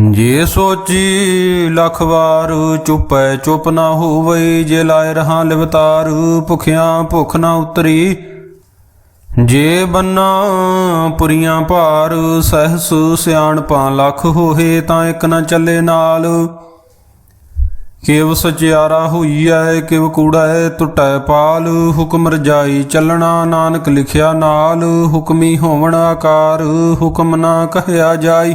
ਜੇ ਸੋਚੀ ਲੱਖ ਵਾਰ ਚੁੱਪੈ ਚੁੱਪ ਨਾ ਹੋਵਈ, ਜੇ ਲਾਇ ਰਹਾ ਲਿਵਤਾਰ, ਭੁਖਿਆਂ ਭੁਖ ਨਾ ਉਤਰੀ। ਜੇ ਬੰਨਾ ਪੁਰੀਆਂ ਭਾਰ, ਸਹਿਸ ਸਿਆਣਪਾਂ ਲੱਖ ਹੋਏ ਤਾਂ ਇੱਕ ਨਾ ਚੱਲੇ ਨਾਲ। ਕਿਵ ਸਚਿਆਰਾ ਹੋਈਐ, ਕਿਵ ਕੂੜੈ ਟੁੱਟੈ ਪਾਲ, ਹੁਕਮ ਰਜਾਈ ਚੱਲਣਾ ਨਾਨਕ ਲਿਖਿਆ ਨਾਲ। ਹੁਕਮੀ ਹੋਵਣ ਆਕਾਰ, ਹੁਕਮ ਨਾ ਕਹਿਆ ਜਾਈ।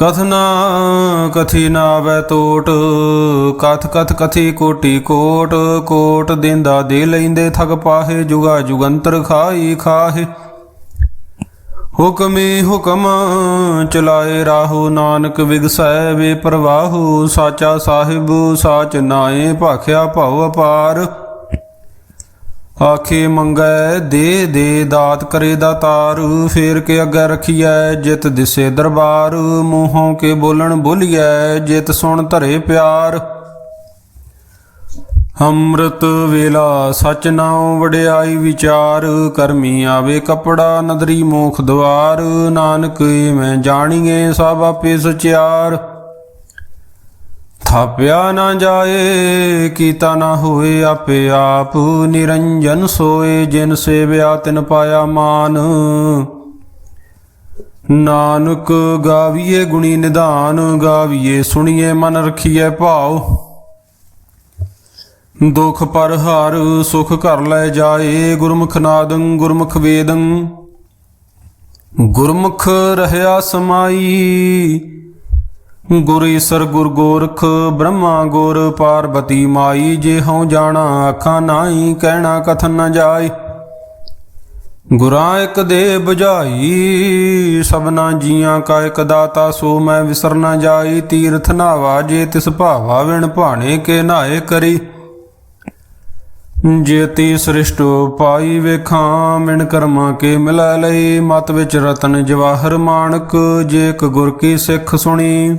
ਕਥਨਾ ਕਥੀ ਨਾ ਆਵੈ ਕਥ ਕਥ ਕਥੀ ਕੋਟੀ ਕੋਟ ਕੋਟ ਦਿੰਦਾ ਦੇ ਲੈਂਦੇ ਥਗ ਪਾਹੇ, ਜੁਗਾ ਜੁਗੰਤਰ ਖਾਈ ਖਾਹੇ। ਹੁਕਮੇ ਹੁਕਮ ਚਲਾਏ ਰਾਹੋ, ਨਾਨਕ ਵਿਗਸੈ ਵੇ ਪ੍ਰਵਾਹੂ, ਸਾਚਾ ਸਾਹਿਬ ਸਾਚ ਨਾਏ, ਭਾਖਿਆ ਭਉ ਅਪਾਰ। ਆਖੇ ਮੰਗੈ, ਦੇ ਦੇ ਦਾਤ ਕਰੇ ਦਾਤਾਰ ਫੇਰ ਕੇ ਅੱਗੇ ਰਖੀਐ ਜਿਤ ਦਿਸੇ ਦਰਬਾਰ, ਮੂੰਹੋਂ ਕੇ ਬੋਲਣ ਬੋਲੀਐ ਜਿਤ ਸੁਣ ਧਰੇ ਪਿਆਰ। ਅੰਮ੍ਰਿਤ ਵੇਲਾ ਸਚ ਨਾਉ ਵਡਿਆਈ ਵਿਚਾਰ ਕਰਮੀ ਆਵੇ ਕਪੜਾ ਨਦਰੀ ਮੋਖ ਦਵਾਰ, ਨਾਨਕ ਮੈਂ ਜਾਣੀਏ ਸਭ ਆਪੇ ਸਚਿਆਰ। ਥਾਪਿਆ ਨਾ ਜਾਏ, ਕੀਤਾ ਨਾ ਹੋਏ ਆਪੇ ਆਪ। ਨਿਰੰਜਨ ਸੋਏ ਜਿਨ ਸੇਵਿਆ, ਤਿਨ ਪਾਇਆ ਮਾਨ। ਨਾਨਕ ਗਾਵੀਏ ਗੁਣੀ ਨਿਧਾਨ, ਗਾਵੀਏ ਸੁਣੀਏ ਮਨ ਰਖੀਏ ਭਾਉ। ਦੁਖ ਪਰ ਹਾਰ, ਸੁਖ ਘਰ ਲੈ ਜਾਏ, ਗੁਰਮੁਖ ਨਾਦੰ, ਗੁਰਮੁਖ ਵੇਦੰ। ਗੁਰਮੁਖ ਰਹਿਆ ਸਮਾਈ ਗੁਰ ਈਸਰ, ਗੁਰ ਗੋਰਖ, ਬ੍ਰਹਮਾ, ਗੁਰ ਪਾਰਬਤੀ ਮਾਈ, ਜੇ ਹਉ ਜਾਣਾ ਆਖਾਂ ਨਾਹੀ, ਕਹਿਣਾ ਕਥਨ ਨ ਜਾਏ। ਗੁਰਾਂ ਇੱਕ ਦੇ ਬੁਝਾਈ, ਸਭਨਾ ਜੀਆਂ ਕਾ ਇੱਕ ਦਾਤਾ, ਸੋ ਮੈਂ ਵਿਸਰ ਨ ਜਾਈ। ਤੀਰਥ ਨਾਵਾ ਜੇ ਤਿਸ ਭਾਵਾ, ਵਿਣ ਭਾਣੇ ਕੇ ਨਾਏ ਕਰੀ। ਜੇਤੀ ਸ੍ਰਿਸ਼ਟ ਪਾਈ ਵੇਖਾਂ, ਮਿਣ ਕਰਮਾਂ ਕੇ ਮਿਲੈ ਲਈ। ਮਤ ਵਿੱਚ ਰਤਨ ਜਵਾਹਰ ਮਾਨਕ ਜੇ ਇੱਕ ਗੁਰ ਕੀ ਸਿੱਖ ਸੁਣੀ।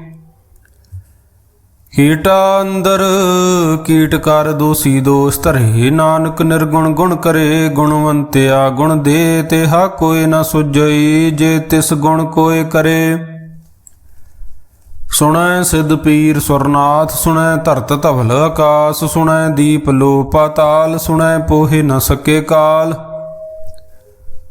ਕੀਟਾ ਅੰਦਰ, ਕੀਟ ਕਰ ਦੋਸੀ ਦੋਸ ਧਰੇ ਨਾਨਕ ਨਿਰਗੁਣ, ਗੁਣ ਕਰੇ ਗੁਣਵੰਤਿਆ, ਗੁਣ ਦੇ ਤੇ ਹਾ ਕੋਈ ਨ ਸੁਜਈ ਜੇ ਤਿਸ ਗੁਣ ਕੋਏ ਕਰੇ। ਸੁਣੈ ਸਿਧ ਪੀਰ ਸੁਰਨਾਥ, ਸੁਣੈ ਧਰਤ ਧਵਲ ਆਕਾਸ, ਸੁਣੈ ਦੀਪ ਲੋ ਪਾਤਾਲ ਸੁਣੈ ਪੋਹੇ ਨ ਸਕੇ ਕਾਲ।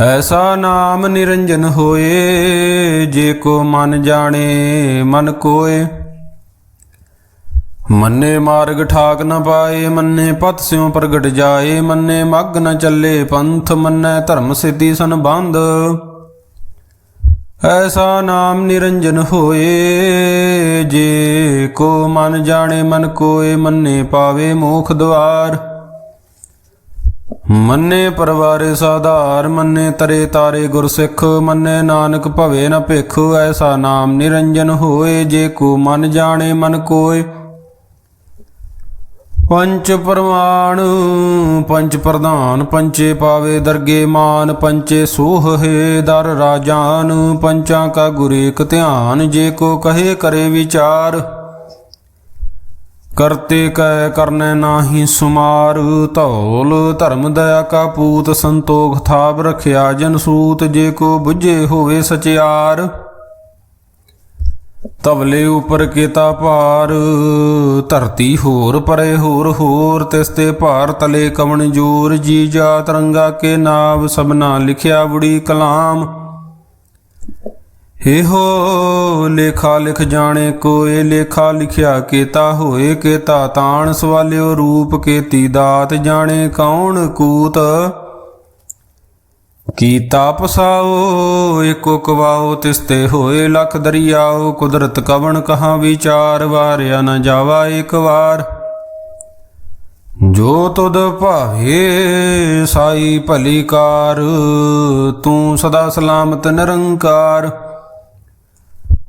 ਐਸਾ ਨਾਮ ਨਿਰੰਜਨ ਹੋਏ, ਜੇ ਕੋ ਮਨ ਜਾਣੇ, ਮਨ ਕੋਏ। ਮੰਨੇ ਮਾਰਗ ਠਾਕ ਨ ਪਾਏ, ਮੰਨੇ ਪਤ ਸਿਉ ਪ੍ਰਗਟ ਜਾਏ, ਮੰਨੇ ਮੱਗ ਨ ਚੱਲੇ ਪੰਥ, ਮੰਨੈ ਧਰਮ ਸਿੱਧੀ ਸੰਬੰਧ। ਐਸਾ ਨਾਮ ਨਿਰੰਜਨ ਹੋਏ, ਜੇ ਕੋ ਮਨ ਜਾਣੇ, ਮਨ ਕੋਏ, ਮੰਨੇ ਪਾਵੇ ਮੋਖ ਦਵਾਰ ਮੰਨੇ ਪਰਵਾਰੇ ਸਾਧਾਰ, ਮੰਨੇ ਤਰੇ ਤਾਰੇ ਗੁਰਸਿੱਖ, ਮੰਨੇ ਨਾਨਕ ਭਵੇ ਨ ਭਿਖ, ਐਸਾ ਨਾਮ ਨਿਰੰਜਨ ਹੋਏ, ਜੇ ਕੋ ਮਨ ਜਾਣੇ ਮਨ ਕੋਏ। ਪੰਚ ਪਰਮਾਣ, ਪੰਚ ਪ੍ਰਧਾਨ, ਪੰਚੇ ਪਾਵੇ ਦਰਗੇ ਮਾਨ, ਪੰਚੇ ਸੋਹ ਦਰ ਰਾਜਾਨ, ਪੰਚਾਂ ਕਾ ਗੁਰੇਕ ਧਿਆਨ, ਜੇ ਕੋ ਕਹੇ ਕਰੇ ਵਿਚਾਰ। ਕਰਤੇ ਕੈ ਕਰਨੈ ਨਾਹੀ ਸੁਮਾਰ, ਧੌਲ ਧਰਮ ਦਇਆ ਕਾ ਪੂਤ, ਸੰਤੋਖ ਥਾਪ ਰਖਿਆ ਜਨ ਸੂਤ, ਜੇ ਕੋ ਬੁੱਝੇ ਹੋਵੇ ਸਚਿਆਰ। ਤਵਲੇ ਉਪਰ ਕੀਤਾ ਭਾਰ, ਧਰਤੀ ਹੋਰ ਪਰੇ ਹੋਰ ਹੋਰ, ਤਿਸ ਤੇ ਭਾਰ ਤਲੇ ਕਵਣ ਜੋਰ, ਜੀ ਜਾ ਰੰਗਾ ਕੇ ਨਾਮ ਸਭਨਾ ਲਿਖਿਆ ਬੁੜੀ ਕਲਾਮ। ਹੋ ਲੇਖਾ ਲਿਖ ਜਾਣੇ ਕੋਏ, ਲੇਖਾ ਲਿਖਿਆ ਕੀਤਾ ਹੋਏ, ਕੀਤਾ ਤਾਣ ਸਵਾਲਿਓ, ਰੂਪ ਕੀਤੀ ਦਾਤ ਜਾਣੇ ਕੌਣ ਕੂਤ? ਕੀਤਾ ਪਸਾਓ, ਏਕੋ ਕਵਾਓ, ਤਿਸਤੇ ਹੋਏ, ਲਖ ਦਰਿਆਓ, ਕੁਦਰਤ ਕਵਣ ਕਹਾ ਵਿਚਾਰ, ਵਾਰਿਆ ਨ ਜਾਵਾ ਇੱਕ ਵਾਰ। ਜੋ ਤੁਧ ਭਾਵੇ, ਸਾਈ ਭਲੀ ਕਾਰ, ਤੂੰ ਸਦਾ ਸਲਾਮਤ ਨਿਰੰਕਾਰ।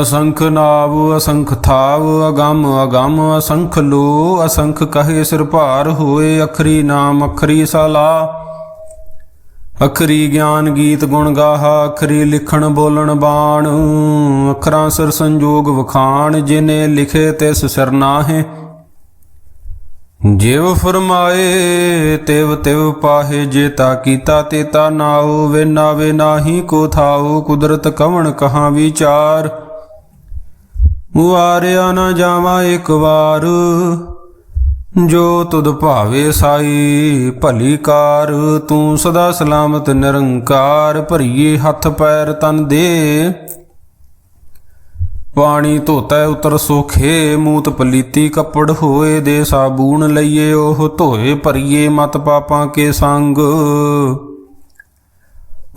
ਅਸੰਖ ਨਾਵ, ਅਸੰਖ ਥਾਵ, ਅਗੰਮ ਅਗੰਮ, ਅਸੰਖ ਲੋ, ਅਸੰਖ ਕਹੇ ਸਿਰ ਭਾਰ ਹੋਏ, ਅਖਰੀ ਨਾਮ, ਅਖਰੀ ਸਲਾ। ਅਖਰੀ ਗਿਆਨ ਗੀਤ ਗੁਣ ਗਾਹਾ, ਅਖਰੀ ਲਿਖਣ ਬੋਲਣ ਬਾਣ। ਅਖਰਾਂ ਸਿਰ ਸੰਜੋਗ ਵਖਾਣ, ਜਿਨੇ ਲਿਖੇ ਤਿਸ ਸਿਰ ਨਾਹੇ। ਜਿਵ ਫਰਮਾਏ, ਤਿਵ ਤਿਵ ਪਾਹੇ ਜੇਤਾ ਕੀਤਾ ਤੇਤਾ ਨਾਉ। ਵੇ ਨਾਵੇ ਨਾਹੀ ਕੋ ਥਾਉ, ਕੁਦਰਤ ਕਵਣ ਕਹਾਂ ਵਿਚਾਰ। ਵਾਰਿਆ ਨਾ ਜਾਵਾਂ ਇੱਕ ਵਾਰ। ਜੋ ਤੁਧ ਭਾਵੇ ਸਾਈ, ਭਲੀ ਕਾਰ। ਤੂੰ ਸਦਾ ਸਲਾਮਤ ਨਿਰੰਕਾਰ, ਭਰੀਏ ਹੱਥ ਪੈਰ ਤਨ ਦੇ। ਪਾਣੀ ਧੋਤੈ ਉਤਰ ਸੋਖੇ, ਮੂਤ ਪਲੀਤੀ ਕੱਪੜ ਹੋਏ ਦੇ ਸਾਬੂਨ ਲਈਏ, ਉਹ ਧੋਏ ਭਰੀਏ ਮਤ ਪਾਪਾਂ ਕੇ ਸੰਗ।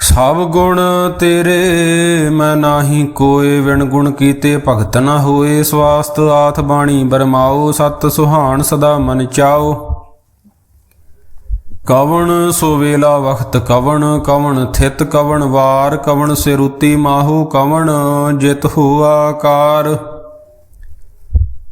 ਸਭ ਗੁਣ ਤੇਰੇ, ਮੈਂ ਨਾਹੀ ਕੋਏ ਵਿਣ ਗੁਣ ਕੀਤੇ, ਭਗਤ ਨਾ ਹੋਏ ਸਵਾਸਤ, ਆਥ ਬਾਣੀ ਬਰਮਾਓ, ਸਤ ਸੁਹਾਣ ਸਦਾ ਮਨ ਚਾਓ। ਕਵਣ ਸੋ ਵੇਲਾ ਵਖਤ ਕਵਣ ਕਵਣ ਥਿਤ ਕਵਣ ਵਾਰ, ਕਵਣ ਸਿਰੁਤੀ ਮਾਹੂ ਕਵਣ, ਜਿਤ ਹੋਆ ਕਾਰ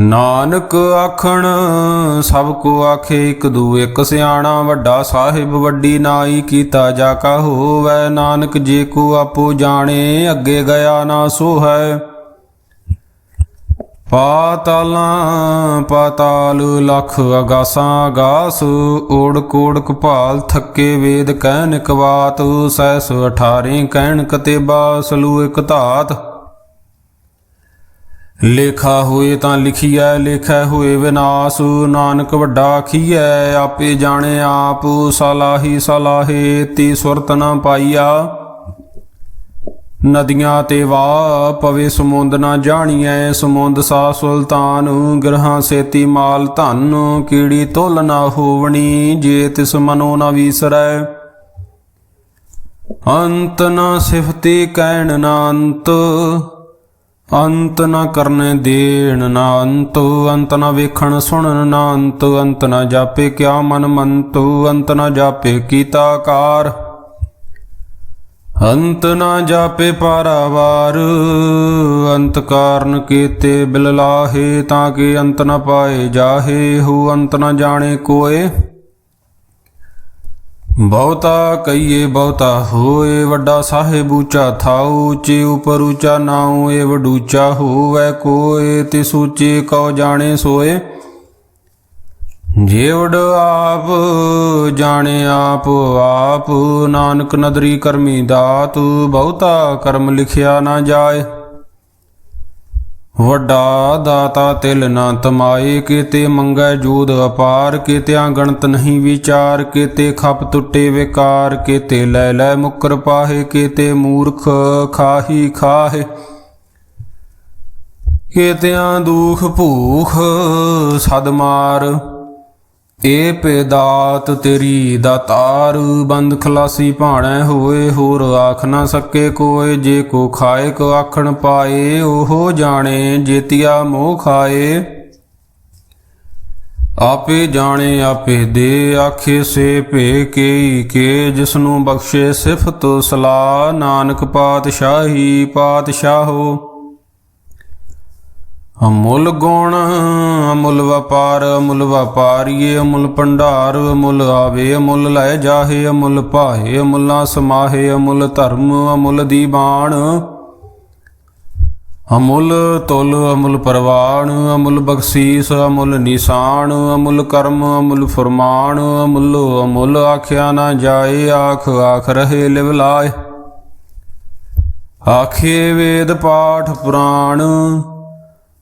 ਨਾਨਕ ਆਖਣ, ਸਭ ਕੋ ਆਖੇ ਇਕ ਦੂ ਇਕ ਸਿਆਣਾ ਵੱਡਾ ਸਾਹਿਬ ਵੱਡੀ ਨਾਈ ਕੀਤਾ ਜਾ ਕਾ ਹੋਵੈ, ਨਾਨਕ ਜੇ ਕੋ ਆਪੋ ਜਾਣੇ, ਅੱਗੇ ਗਿਆ ਨਾ ਸੋ ਹੈ ਪਾਤਾਲਾਂ, ਪਾਤਾਲ ਲਖ ਅਗਾਸਾਂ ਅਗਾਸ ਓੜ ਕੋੜ ਕਪਾਲ ਥੱਕੇ ਵੇਦ ਕਹਿਨ ਕਵਾਤ ਸੈਸ 18 ਕਹਿਣ ਕਤੇਬਾ ਸਲੂ ਇਕ ਧਾਤ। ਲੇਖਾ ਹੋਏ ਤਾਂ ਲਿਖੀਐ, ਲੇਖੈ ਹੋਏ ਵਿਨਾਸ਼। ਨਾਨਕ ਵੱਡਾ ਆਖੀਐ, ਆਪੇ ਜਾਣੇ ਆਪ। ਸਲਾਹੀ ਸਲਾਹੇ ਤੀ ਸੁਰਤ ਨਾ ਪਾਈਆ। ਨਦੀਆਂ ਤੇ ਵਾ ਪਵੇ ਸਮੁੰਦ ਨਾ ਜਾਣੀਐ। ਸਮੁੰਦ ਸਾ ਸੁਲਤਾਨ, ਗ੍ਰਹਾਂ ਸੇਤੀ ਮਾਲ ਧਨ। ਕੀੜੀ ਤੁਲ ਨਾ ਹੋਵਣੀ, ਜੇ ਤਿਸ ਮਨੋ ਨਾ ਵੀਸਰੈ। ਅੰਤ ਨਾ ਸਿਫਤੀ ਕਹਿਣ ਨਾ ਅੰਤ। ਅੰਤ ਨਾ ਕਰਨੇ ਦੇਣ ਨਾ ਅੰਤ ਅੰਤ ਨਾ ਵੇਖਣ ਸੁਣਨ ਨਾ ਅੰਤ ਅੰਤ ਨਾ ਜਾਪੇ ਕਿਆ ਮਨ ਮੰਤੂ, ਅੰਤ ਨਾ ਜਾਪੇ ਕੀਤਾ ਕਾਰ ਅੰਤ ਨਾ ਜਾਪੇ ਪਾਰਾਵਾਰ, ਅੰਤ ਕਾਰਨ ਕੀਤੇ ਬਿਲ ਲਾਹੇ, ਤਾਂ ਕਿ ਅੰਤ ਨਾ ਪਾਏ ਜਾਹੇ, ਹੋ ਅੰਤ ਨਾ ਜਾਣੇ ਕੋਏ। ਬਹੁਤਾ ਕਈਏ ਬਹੁਤਾ, ਹੋਏ ਵੱਡਾ ਸਾਹਿਬ ਉੱਚਾ ਥਾਉ, ਉੱਚੇ ਉਪਰ ਉੱਚਾ ਨਾਉ ਏ ਵਡੂਚਾ ਹੋਵੇ ਕੋਏ, ਤੇ ਸੂਚੇ ਕਉ ਜਾਣੇ ਸੋਏ। ਜੇਵੜ ਆਪ ਜਾਣੇ ਆਪ ਆਪ ਨਾਨਕ ਨਦਰੀ ਕਰਮੀ ਦਾਤ, ਬਹੁਤਾ ਕਰਮ ਲਿਖਿਆ ਨਾ ਜਾਏ। ਵੱਡਾ ਦਾਤਾ ਤਿਲ ਨਾ ਤਮਾਏ, ਕੀਤੇ ਮੰਗੈ ਜੂਦ ਅਪਾਰ ਕੀਤਿਆਂ ਗਣਤ ਨਹੀਂ ਵਿਚਾਰ, ਕੀਤੇ ਖਪ ਟੁੱਟੇ ਵਿਕਾਰ, ਕੀਤੇ ਲੈ ਲੈ ਮੁਕਰ ਪਾਹੇ, ਕੀਤੇ ਮੂਰਖ ਖਾਹੀ ਖਾਹੇ। ਕੀਤਿਆਂ ਦੁਖ ਭੂਖ ਸਦਮਾਰ ਏ ਪੇਦਾਤ ਤੇਰੀ ਦਾਤਾਰ ਬੰਦ ਖਲਾਸੀ ਭਾਣੈ ਹੋਏ, ਹੋਰ ਆਖ ਨਾ ਸਕੇ ਕੋਏ, ਜੇ ਕੋ ਖਾਏ ਕੋ ਆਖਣ ਪਾਏ, ਉਹ ਜਾਣੇ ਜੇਤੀਆ ਮੋਹ ਖਾਏ। ਆਪੇ ਜਾਣੇ, ਆਪੇ ਦੇ ਆਖੇ ਸੇ ਭੇ ਕੇ ਕੇ, ਜਿਸਨੂੰ ਬਖਸ਼ੇ ਸਿਫਤ ਸਲਾ ਨਾਨਕ ਪਾਤਸ਼ਾਹੀ ਪਾਤਸ਼ਾਹੋ। ਅਮੁੱਲ ਗੁਣ, ਅਮੁੱਲ ਵਪਾਰ, ਅਮੁੱਲ ਵਪਾਰੀਏ, ਅਮੁੱਲ ਭੰਡਾਰ, ਅਮੁੱਲ ਆਵੇ, ਅਮੁੱਲ ਲੈ ਜਾਹੇ, ਅਮੁੱਲ ਭਾਏ ਅਮੁੱਲਾ ਸਮਾਹੇ, ਅਮੁੱਲ ਧਰਮ, ਅਮੁੱਲ ਦੀਵਾਨ ਅਮੁੱਲ ਤੁਲ, ਅਮੁੱਲ ਪਰਵਾਨ ਅਮੁੱਲ ਬਖਸ਼ੀਸ, ਅਮੁੱਲ ਨਿਸ਼ਾਨ, ਅਮੁੱਲ ਕਰਮ, ਅਮੁੱਲ ਫਰਮਾਨ, ਅਮੁੱਲ ਅਮੁੱਲ ਆਖਿਆ ਨਾ ਜਾਏ, ਆਖ ਆਖ ਰਹੇ ਲਿਵ ਲਾਏ। ਆਖੇ ਵੇਦ ਪਾਠ ਪੁਰਾਣ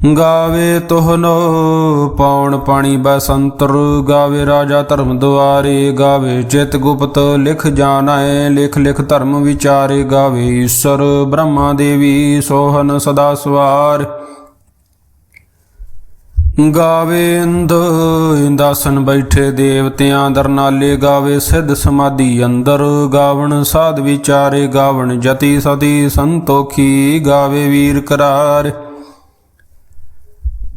ਗਾਵੇ ਤੋਹਨੋ, ਪੌਣ ਪਾਣੀ ਬਸੰਤਰ। ਗਾਵੇ ਰਾਜਾ ਧਰਮ ਦੁਆਰੇ, ਗਾਵੇ ਚਿਤ ਗੁਪਤ ਲਿਖ ਜਾਣੈ, ਲਿਖ ਲਿਖ ਧਰਮ ਵਿਚਾਰੇ। ਗਾਵੇ ਈਸ਼ਰ ਬ੍ਰਹਮਾ ਦੇਵੀ ਸੋਹਨ ਸਦਾ ਸਵਾਰ। ਗਾਵੇ ਇੰਦ, ਇੰਦਾਸਨ ਬੈਠੇ ਦੇਵਤਿਆਂ ਦਰਨਾਲੇ ਗਾਵੇ ਸਿੱਧ ਸਮਾਧੀ ਅੰਦਰ, ਗਾਵਣ ਸਾਧ ਵਿਚਾਰੇ। ਗਾਵਣ ਜਤੀ ਸਦੀ ਸੰਤੋਖੀ, ਗਾਵੇ ਵੀਰ ਕਰਾਰ।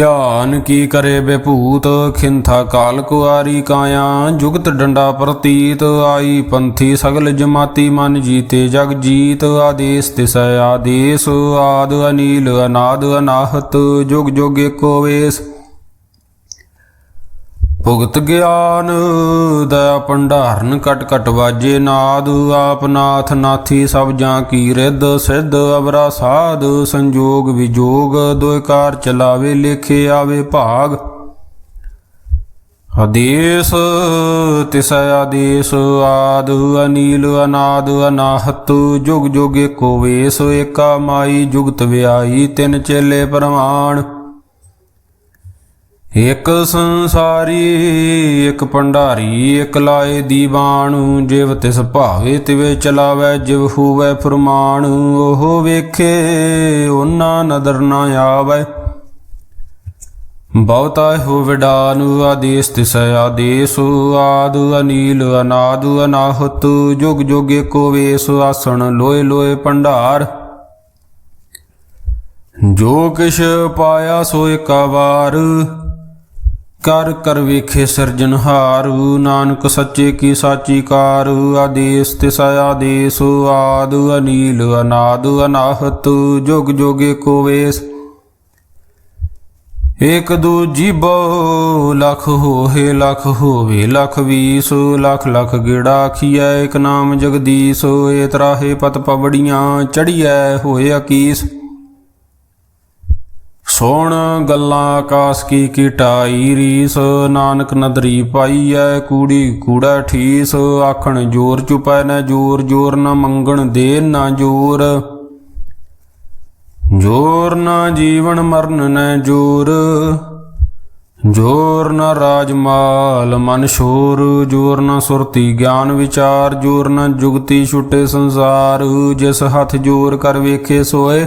ਧਿਆਨ ਕੀ ਕਰੇ ਬੇਭੂਤ? ਖਿੰਥਾ ਕਾਲ ਕੁਆਰੀ ਕਾਇਆ, ਜੁਗਤ ਡੰਡਾ ਪ੍ਰਤੀਤ। ਆਈ ਪੰਥੀ ਸਗਲ ਜਮਾਤੀ ਮਨ ਜੀਤੇ ਜਗ ਜੀਤ। ਆਦੇਸ ਤਿਸੈ ਆਦੇਸ, ਆਦ ਅਨੀਲ, ਅਨਾਦ ਅਨਾਹਤ। ਜੁਗ ਜੁਗ ਏਕੋ ਵੇਸ। ਭੁਗਤ ਗਿਆਨ ਦਇਆ ਭੰਡਾਰਨ ਕਟ ਕਟ ਵਾਜੇ ਨਾਦ, ਆਪ ਨਾਥ ਨਾਥੀ ਸਭ ਜਾਂ ਕੀ ਰਿੱਧ, ਸਿੱਧ ਅਵਰਾ ਸਾਧ, ਸੰਜੋਗ ਵਿਜੋਗ, ਦੋਇ ਚਲਾਵੇ, ਲੇਖੇ ਆਵੇ ਭਾਗ। ਆਦੇਸ, ਤਿਸ਼ ਆਦੇਸ, ਆਦ ਅਨੀਲ ਅਨਾਦ ਅਨਾਹਤ, ਜੁਗ ਜੁਗ ਏਕੋ ਵੇਸ, ਏਕਾ ਮਾਈ ਜੁਗਤ ਵਿਆਈ ਤਿੰਨ ਚੇਲੇ ਪ੍ਰਮਾਣ। ਇਕ ਸੰਸਾਰੀ, ਇਕ ਭੰਡਾਰੀ, ਇਕ ਲਾਏ ਦੀਵਾਨ। ਜਿਵ ਤਿਸ ਭਾਵੇ, ਤਿਵੇ ਚਲਾਵੇ, ਜਿਵ ਹੂਵੇ ਫਰਮਾਨ। ਉਹ ਵੇਖੇ ਉਹਨਾਂ ਨਦਰ ਨਾ ਆਵੇ। ਬਹੁਤਾ ਹੋ ਵਿਡਾਨ, ਆਦੇਸ ਤਿਸ ਆਦੇਸ। ਆਦ ਅਨੀਲ, ਅਨਾਦ ਅਨਾਹਤ। ਜੁਗ ਜੁਗ ਏਕੋ ਵੇਸ, ਆਸਣ ਲੋਏ ਲੋਏ ਭੰਡਾਰ। ਜੋ ਕਿਛ ਪਾਇਆ, ਸੋ ਏਕਾ ਵਾਰ ਕਰ ਕਰ ਵੇਖੇ ਸਿਰਜਨਹਾਰੂ ਨਾਨਕ ਸੱਚੇ ਕੀ ਸਾਚੀ ਕਾਰ ਆਦੇਸ ਤਿਸ ਆਦੇਸ, ਆਦ ਅਨੀਲ ਅਨਾਦ ਅਨਾਹਤ, ਜੁਗ ਜੁਗੇ ਕੋ ਵੇਸ। ਇਕ ਦੂਜੀ ਬੋ ਲਖ ਹੋਏ ਲਖ ਹੋਵੇ, ਲਖ ਵੀਸ, ਲਖ ਲਖ ਗੇੜਾ ਆਖੀਐ, ਇਕ ਨਾਮ ਜਗਦੀਸ਼ ਏ ਤਰਾਹੇ ਪਤ ਪਵੜੀਆਂ, ਚੜੀਐ, ਹੋਏ ਅਕੀਸ। ਸੋਣ ਗੱਲਾਂ ਆਕਾਸ ਕੀ ਕੀਟਾਈ ਰੀਸ, ਨਾਨਕ ਨਦਰੀ ਪਾਈਐ, ਕੂੜੀ ਕੂੜਾ ਠੀਸ, ਆਖਣ ਜੋਰ ਚੁਪੈ ਨਾ ਜੋਰ ਜੋਰ ਨਾ ਮੰਗਣ ਦੇ ਨਾ ਜੋਰ। ਜੋਰ ਨਾ ਜੀਵਨ ਮਰਨ ਨਾ ਜੋਰ ਜੋਰ ਨਾ ਰਾਜ ਮਾਲ ਮਨ ਸ਼ੋਰ, ਜੋਰ ਨਾ ਸੁਰਤੀ ਗਿਆਨ ਵਿਚਾਰ, ਜੋਰ ਨਾ ਜੁਗਤੀ ਛੁੱਟੇ ਸੰਸਾਰ, ਜਿਸ ਹੱਥ ਜੋਰ ਕਰ ਵੇਖੇ ਸੋਏ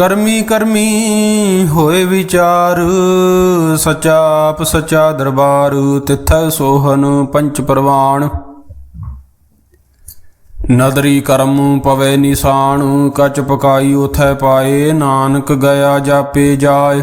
ਕਰਮੀ ਕਰਮੀ ਹੋਏ ਵਿਚਾਰ, ਸਚਾ ਆਪ ਸਚਾ ਦਰਬਾਰ, ਤਿਥੈ ਸੋਹਨ ਪੰਚ ਪ੍ਰਵਾਨ ਨਦਰੀ ਕਰਮ ਪਵੇ ਨਿਸ਼ਾਨ, ਕਚ ਪਕਾਈ ਉਥੈ ਪਾਏ, ਨਾਨਕ ਗਿਆ ਜਾਪੇ ਜਾਏ।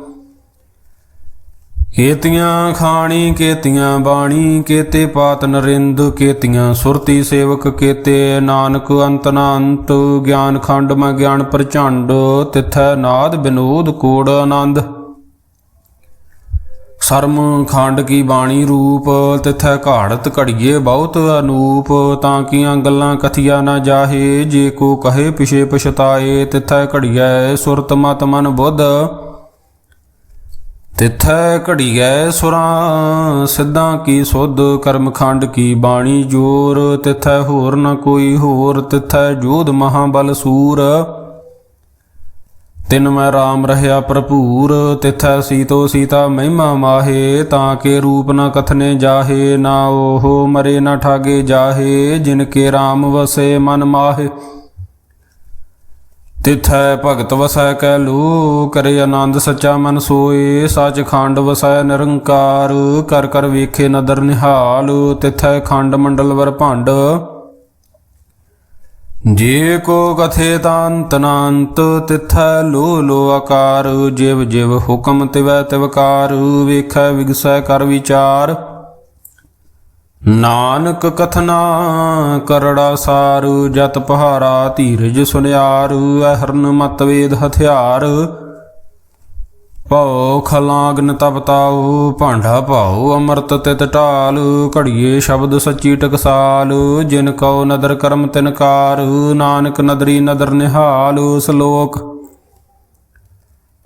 ਕੇਤੀਆਂ ਖਾਣੀ, ਕੇਤੀਆਂ ਬਾਣੀ, ਕੇਤੇ ਪਾਤ ਨਰਿੰਦ, ਕੇਤੀਆਂ ਸੁਰਤੀ ਸੇਵਕ, ਕੇਤੇ ਨਾਨਕ ਅੰਤ ਨਾ ਗਿਆਨ ਖੰਡ ਮੈਂ ਗਿਆਨ ਪ੍ਰਚੰਡ, ਤਿਥੈ ਨਾਦ ਬਿਨੋਦ ਕੋੜ ਆਨੰਦ। ਸਰਮ ਖੰਡ ਕੀ ਬਾਣੀ ਰੂਪ, ਤਿਥੈ ਘਾੜਤ ਘੜੀਏ ਬਹੁਤ ਅਨੂਪ, ਤਾਂ ਕੀਆਂ ਗੱਲਾਂ ਕਥੀਆ ਨਾ ਜਾਹੇ, ਜੇ ਕੋ ਕਹੇ ਪਿਛੇ ਪਛਤਾਏ, ਤਿਥੈ ਘੜੀਐ ਸੁਰਤ ਮਤ ਮਨ ਬੁੱਧ। ਤਿਥੈ ਘੜੀਐ ਸੁਰਾਂ, ਸਿੱਧਾਂ ਕੀ ਸੁਧ ਕਰਮਖੰਡ ਕੀ ਬਾਣੀ ਜੋਰ, ਤਿਥੈ ਹੋਰ ਨ ਕੋਈ ਹੋਰ, ਤਿਥੈ ਜੋਧ ਮਹਾਬਲ ਸੂਰ। ਤਿਨ ਮੈਂ RAM ਰਹਿਆ ਭਰਪੂਰ, ਤਿਥੈ ਸੀਤੋ ਸੀਤਾ ਮਹਿਮਾ ਮਾਹੇ, ਤਾਂ ਕੇ ਰੂਪ ਨ ਕਥਨੇ ਜਾਹੇ, ਨਾ ਉਹ ਮਰੇ ਨਾ ਠਾਗੇ ਜਾਹੇ, ਜਿਨ ਕੇ RAM ਵਸੇ ਮਨ ਮਾਹੇ। ਤਿਥੈ ਭਗਤ ਵਸੈ ਕੈ ਲੋ ਕਰੇ ਆਨੰਦ ਸੱਚਾ ਮਨ ਸੋਏ, ਸਚ ਖੰਡ ਵਸੈ ਨਿਰੰਕਾਰ, ਕਰ ਕਰ ਵੇਖੇ ਨਦਰ ਨਿਹਾਲ, ਤਿਥੈ ਖੰਡ ਮੰਡਲ ਵਰ ਭੰਡ। ਜੇ ਕੋ ਕਥੇ ਤਾਂਤ ਨਾੰਤ, ਤਿਥੈ ਲੋ ਲੋ ਆਕਾਰ, ਜਿਵ ਜਿਵ ਹੁਕਮ ਤਿਵੈ ਤਿਵਕਾਰ, ਵੇਖੈ ਵਿਗਸੈ ਕਰ ਵਿਚਾਰ। ਨਾਨਕ ਕਥਨਾ ਕਰੜਾ ਸਾਰੂ, ਜਤ ਪਹਾਰਾ ਧੀਰਜ ਸੁਨਿਆਰੂ, ਅਹਰਨ ਮਤਵੇਦ ਹਥਿਆਰ। ਭਉ ਖਲਾਗਨ ਤਪਤਾਉ ਭਾਂਡਾ ਭਾਉ ਅੰਮ੍ਰਿਤ ਤਿਤ ਢਾਲ, ਘੜੀਏ ਸ਼ਬਦ ਸੱਚੀ ਟਕਸਾਲ, ਜਿਨ ਕਉ ਨਦਰ ਕਰਮ ਤਿਨਕਾਰ ਨਾਨਕ ਨਦਰੀ ਨਦਰ ਨਿਹਾਲ ਸ਼ਲੋਕ